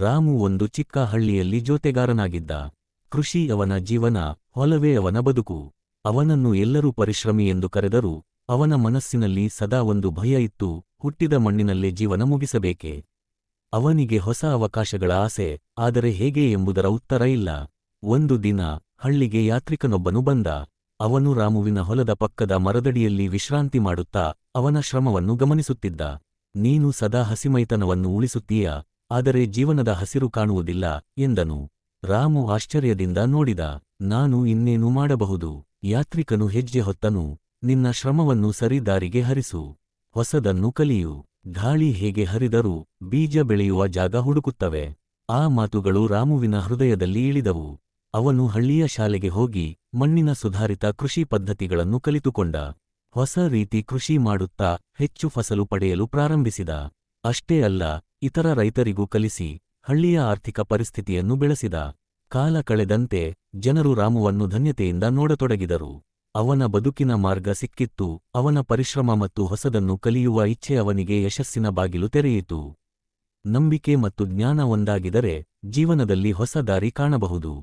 ರಾಮು ಒಂದು ಚಿಕ್ಕ ಹಳ್ಳಿಯಲ್ಲಿ ಜೋತೆಗಾರನಾಗಿದ್ದ. ಕೃಷಿ ಅವನ ಜೀವನ, ಹೊಲವೇ ಅವನ ಬದುಕು. ಅವನನ್ನು ಎಲ್ಲರೂ ಪರಿಶ್ರಮಿ ಎಂದು ಕರೆದರೂ, ಅವನ ಮನಸ್ಸಿನಲ್ಲಿ ಸದಾ ಒಂದು ಭಯ ಇತ್ತು, ಹುಟ್ಟಿದ ಮಣ್ಣಿನಲ್ಲೇ ಜೀವನ ಮುಗಿಸಬೇಕೆ? ಅವನಿಗೆ ಹೊಸ ಅವಕಾಶಗಳ ಆಸೆ, ಆದರೆ ಹೇಗೆ ಎಂಬುದರ ಉತ್ತರ ಇಲ್ಲ. ಒಂದು ದಿನ, ಹಳ್ಳಿಗೆ ಯಾತ್ರಿಕನೊಬ್ಬನು ಬಂದ. ಅವನು ರಾಮುವಿನ ಹೊಲದ ಪಕ್ಕದ ಮರದಡಿಯಲ್ಲಿ ವಿಶ್ರಾಂತಿ ಮಾಡುತ್ತಾ, ಅವನ ಶ್ರಮವನ್ನು ಗಮನಿಸುತ್ತಿದ್ದ. ನೀನು ಸದಾ ಹಸಿಮೈತನವನ್ನು ಉಳಿಸುತ್ತೀಯ? ಆದರೆ ಜೀವನದ ಹಸಿರು ಕಾಣುವುದಿಲ್ಲ ಎಂದನು. ರಾಮು ಆಶ್ಚರ್ಯದಿಂದ ನೋಡಿದ, ನಾನು ಇನ್ನೇನು ಮಾಡಬಹುದು? ಯಾತ್ರಿಕನು ಹೆಜ್ಜೆ ಹೊತ್ತನು, ನಿನ್ನ ಶ್ರಮವನ್ನು ಸರಿದಾರಿಗೆ ಹರಿಸು. ಹೊಸದನ್ನು ಕಲಿಯು. ಗಾಳಿ ಹೇಗೆ ಹರಿದರೂ ಬೀಜ ಬೆಳೆಯುವ ಜಾಗ ಹುಡುಕುತ್ತವೆ. ಆ ಮಾತುಗಳು ರಾಮುವಿನ ಹೃದಯದಲ್ಲಿ ಇಳಿದವು. ಅವನು ಹಳ್ಳಿಯ ಶಾಲೆಗೆ ಹೋಗಿ ಮಣ್ಣಿನ ಸುಧಾರಿತ ಕೃಷಿ ಪದ್ಧತಿಗಳನ್ನು ಕಲಿತುಕೊಂಡ. ಹೊಸ ರೀತಿ ಕೃಷಿ ಮಾಡುತ್ತಾ ಹೆಚ್ಚು ಫಸಲು ಪಡೆಯಲು ಪ್ರಾರಂಭಿಸಿದ. ಅಷ್ಟೇ ಅಲ್ಲ ಇತರ ರೈತರಿಗೂ ಕಲಿಸಿ ಹಳ್ಳಿಯ ಆರ್ಥಿಕ ಪರಿಸ್ಥಿತಿಯನ್ನು ಬೆಳೆಸಿದ. ಕಾಲ ಕಳೆದಂತೆ ಜನರು ರಾಮುವನ್ನು ಧನ್ಯತೆಯಿಂದ ನೋಡತೊಡಗಿದರು. ಅವನ ಬದುಕಿನ ಮಾರ್ಗ ಸಿಕ್ಕಿತ್ತು, ಅವನ ಪರಿಶ್ರಮ ಮತ್ತು ಹೊಸದನ್ನು ಕಲಿಯುವ ಇಚ್ಛೆ ಅವನಿಗೆ ಯಶಸ್ಸಿನ ಬಾಗಿಲು ತೆರೆಯಿತು. ನಂಬಿಕೆ ಮತ್ತು ಜ್ಞಾನ ಒಂದಾಗಿದರೆ ಜೀವನದಲ್ಲಿ ಹೊಸ ದಾರಿ ಕಾಣಬಹುದು.